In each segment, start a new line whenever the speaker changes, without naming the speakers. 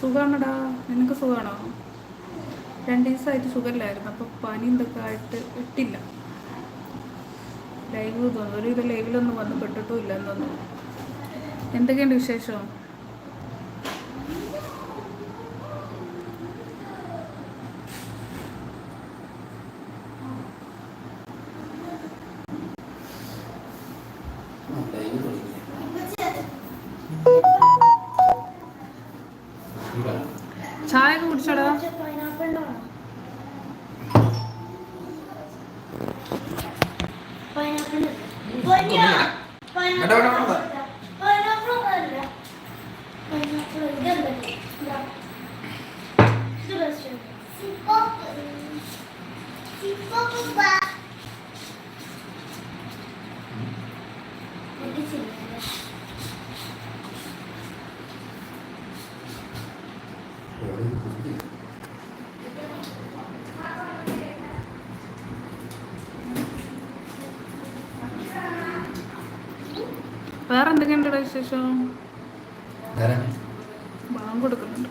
സുഖമാണടാ നിനക്ക് സുഖമാണോ രണ്ട് ദിവസമായിട്ട് സുഖമില്ലായിരുന്നു അപ്പോൾ പനി എന്തൊക്കെ ആയിട്ട് ഇട്ടില്ല. ലൈവ് തോന്നുന്നു. ഒരു ഇത് ലൈവിലൊന്നും വന്ന് പെട്ടിട്ടും ഇല്ല തോന്നുന്നു. എന്തൊക്കെയുണ്ട് വിശേഷം? ചായ Thank കുടിച്ചടാ വേറെ എന്തൊക്കെയുണ്ടടാ വിശേഷം? ബാങ്ക് കൊടുക്കുന്നുണ്ട്.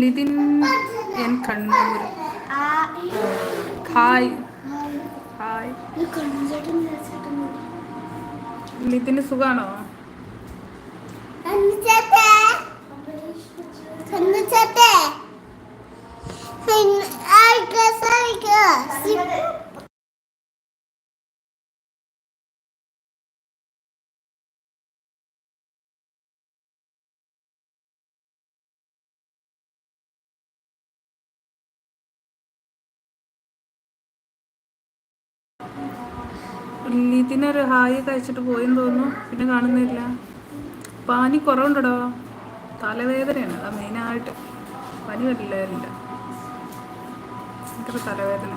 Lithin N Kannur. Hi. Hi. ലിതിന് സുഖാണോ? ലിതിനൊരു ഹായ് കഴിച്ചിട്ട് പോയെന്ന് തോന്നുന്നു. പിന്നെ കാണുന്നില്ല. പാനി കുറവുണ്ടടോ? തലവേദനയാണ്. അതാ മെയിനായിട്ട് പനി വരില്ലായിരുന്നില്ല എനിക്കൊരു തലവേദന.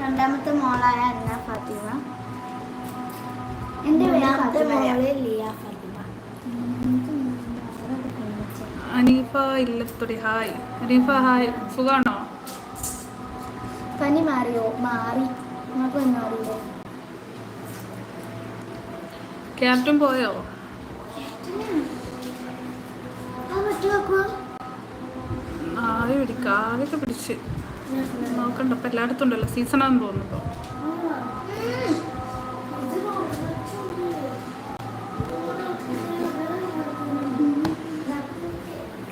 രണ്ടാമത്തെ മോളായ അന്ന ഫാത്തിമ. എന്റെ മൂന്നാമത്തെ മോൾ ലിയ ഫാത്തിമ.
അനീഫ ഇല്ലത്തൊടി. ഹായ്. അനീഫ ഹായ്. സുഖാണോ?
പനി മാറിയോ? മാറി. നിങ്ങൾക്ക് പനി മാറിയോ
ക്യാപ്റ്റൻ പോയോ? ആവി പിടിക്ക ആവിയൊക്കെ പിടിച്ച്. നോക്കണ്ട ഇപ്പൊ എല്ലായിടത്തും ഉണ്ടല്ലോ സീസണാന്ന് തോന്നുന്നു ഇപ്പോൾ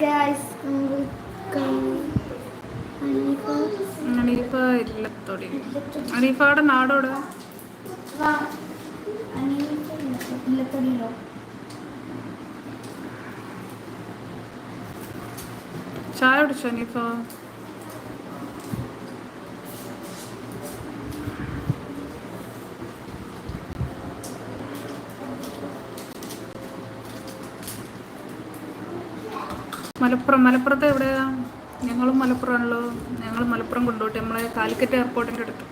ഗൈസ്
അനീഫ ഇല്ലത്തൊടി അനീഫയുടെ നാടോട്? ചായ കുടിച്ചോ അനീഫ മലപ്പുറം മലപ്പുറത്ത് എവിടെയാ? ഞങ്ങളും മലപ്പുറമാണല്ലോ. ഞങ്ങൾ മലപ്പുറം കൊണ്ടോട്ടെ. നമ്മളെ കാലിക്കറ്റ് എയർപോർട്ടിന്റെ അടുത്ത്.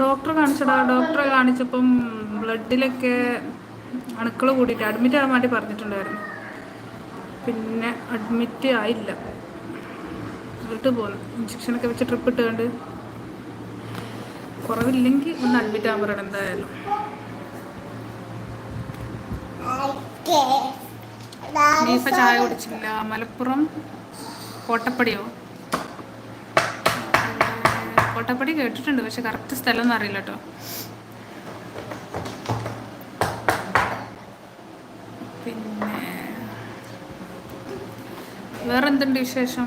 ഡോക്ടറെ കാണിച്ചടാ. ഡോക്ടറെ കാണിച്ചപ്പം ബ്ലഡിലൊക്കെ അണുക്കൾ കൂടിയിട്ട് അഡ്മിറ്റ് ആകാൻ വേണ്ടി പറഞ്ഞിട്ടുണ്ടായിരുന്നു. പിന്നെ അഡ്മിറ്റ് ആയില്ല. വീട്ടിൽ പോകുന്നു ഇഞ്ചക്ഷനൊക്കെ വെച്ച് ട്രിപ്പ് ഇട്ടുകൊണ്ട് കുറവില്ലെങ്കിൽ ഒന്ന് അഡ്മിറ്റ് ആകാൻ പറയണം എന്തായാലും. നീ ഇപ്പം ചായ കുടിച്ചില്ല. മലപ്പുറം കോട്ടപ്പടിയോ? കോട്ടപ്പടി കേട്ടിട്ടുണ്ട് പക്ഷെ കറക്റ്റ് സ്ഥലം ഒന്നും അറിയില്ല കേട്ടോ പിന്നെ വേറെ എന്തുണ്ട് വിശേഷം?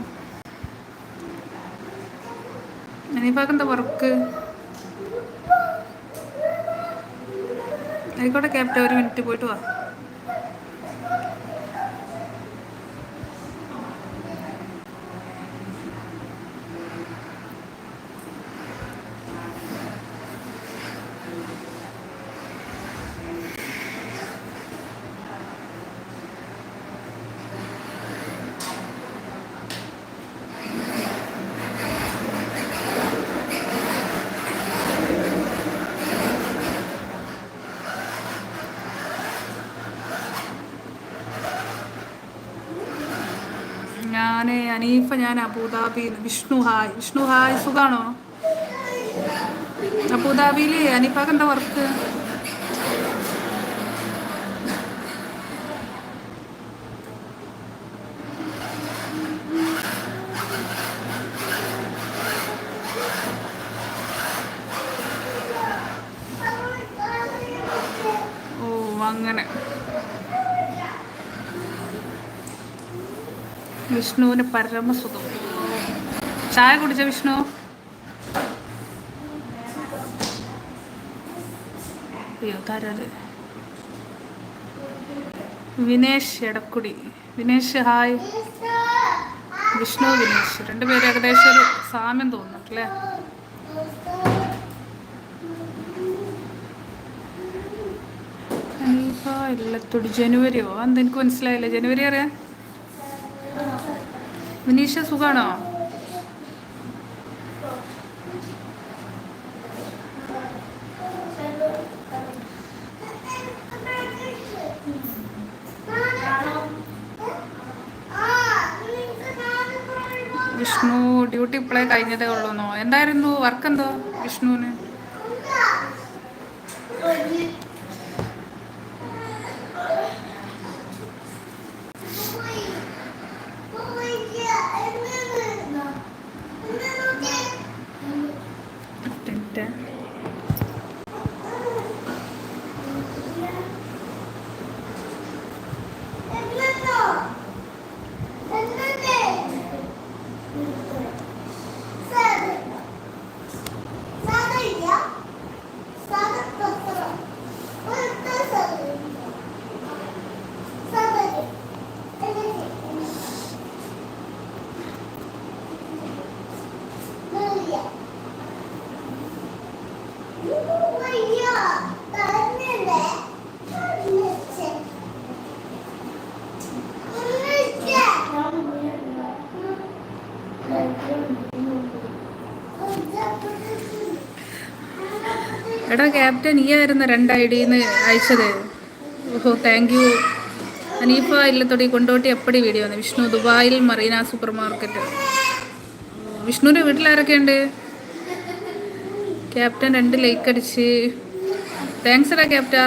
ഇനിയിപ്പോൾ എന്താ വർക്ക് ആയിക്കോട്ടെ ക്യാപ്റ്റൻ ഒരു മിനിറ്റ് പോയിട്ട് വാ. അനീഫ ഞാൻ Abu Dhabi Vishnu hi. Vishnu hi സുഖാണോ? അബുദാബിയിൽ ഹനീഫാക്ക് എന്താ വർക്ക് വിഷ്ണുവിന് പരമസുഖം. ചായ കുടിച്ച വിഷ്ണു? അയ്യോ താരത് വിനേഷ് എടക്കുടി. വിനേഷ് ഹായ്. വിഷ്ണു വിനേഷ്. രണ്ടുപേരും ഏകദേശം ഒരു സാമ്യം തോന്നിട്ടല്ലേ അല്ലേ തൊടി ജനുവരിയോ? അന്ന് എനിക്ക് മനസ്സിലായില്ല. ജനുവരി അറിയാം വിനീഷ സുഖാണോ? വിഷ്ണു ഡ്യൂട്ടി ഇപ്പോഴേ കഴിഞ്ഞതേ ഉള്ളൂന്നോ? എന്തായിരുന്നു? വർക്ക് എന്തോ വിഷ്ണുവിന് മിനിറ്റ്. എടാ ക്യാപ്റ്റൻ ഈ ആയിരുന്നു രണ്ട് ഐ ഡിന്ന് അയച്ചത്. ഓഹോ താങ്ക് യു അനീഫ ഇല്ലത്തൊടി കൊണ്ടോട്ടി എപ്പടി വീഡിയോ വന്നു. വിഷ്ണു ദുബായിൽ മറീന സൂപ്പർ മാർക്കറ്റ് വിഷ്ണുവിന്റെ വീട്ടിലാരൊക്കെയുണ്ട്? ക്യാപ്റ്റൻ രണ്ട് ലൈക്ക് അടിച്ച്. താങ്ക്സ് എടാ ക്യാപ്റ്റാ.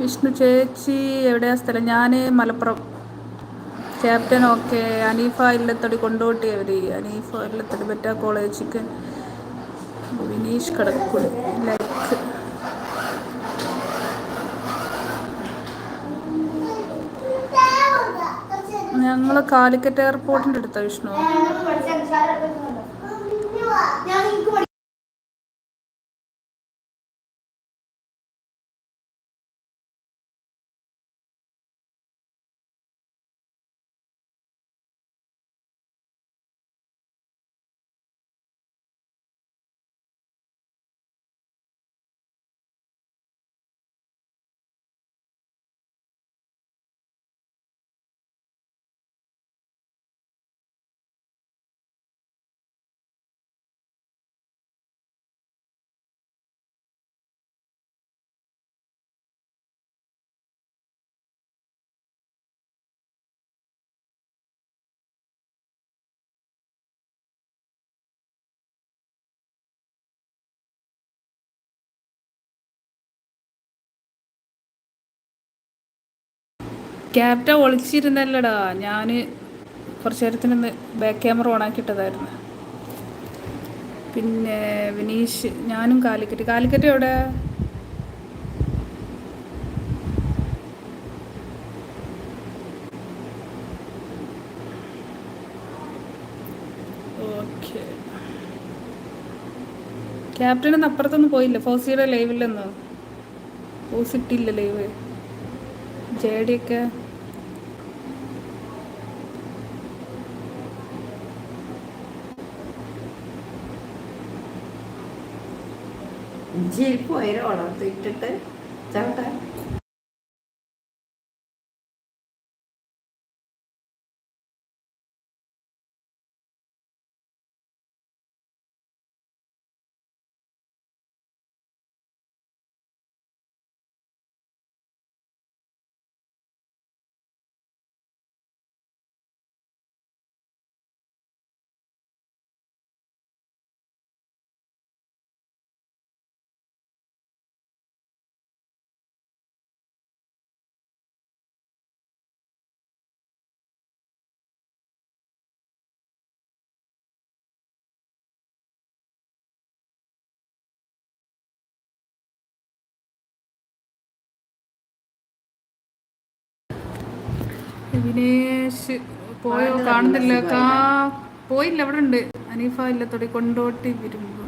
വിഷ്ണു ചേച്ചി എവിടെയാ സ്ഥലം? ഞാൻ മലപ്പുറം. ക്യാപ്റ്റൻ ഓക്കെ അനീഫ ഇല്ലത്തടി കൊണ്ടോട്ടി അവർ അനീഫ ഇല്ലത്തടി പറ്റ കോളേജിക്ക് വിനീഷ് കടക്കുടി. ലൈക്ക്. ഞങ്ങൾ കാലിക്കറ്റ് എയർപോർട്ടിന്റെ അടുത്ത വിഷ്ണു. ക്യാപ്റ്റൻ ഒളിച്ചിരുന്നല്ലടാ. ഞാൻ കുറച്ച് നേരത്തിന് ബാക്ക് ക്യാമറ ഓണാക്കിയിട്ടതായിരുന്നു പിന്നെ വിനീഷ് ഞാനും കാലിക്കറ്റ്. കാലിക്കറ്റ് എവിടെ? ക്യാപ്റ്റനൊന്നും അപ്പുറത്തൊന്നും പോയില്ല. ഫോസിയുടെ ലൈവില്ലെന്നോ ഫോസിട്ടില്ല ലൈവ്. ജേഡിയൊക്കെ
ഇഞ്ചി പോയാലോ വളർത്തി ഇട്ടിട്ട്
വിനേഷ് പോയോ? കാണുന്നില്ല. കാ പോയില്ല അവിടെ ഉണ്ട് അനീഫ ഇല്ലത്തോടെ കൊണ്ടോട്ടി വരുമ്പോ.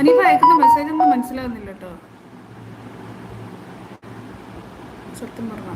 അനീഫ അയക്കുന്ന മെസ്സേജ് ഒന്നും മനസ്സിലാകുന്നില്ല കേട്ടോ സത്യം പറഞ്ഞ.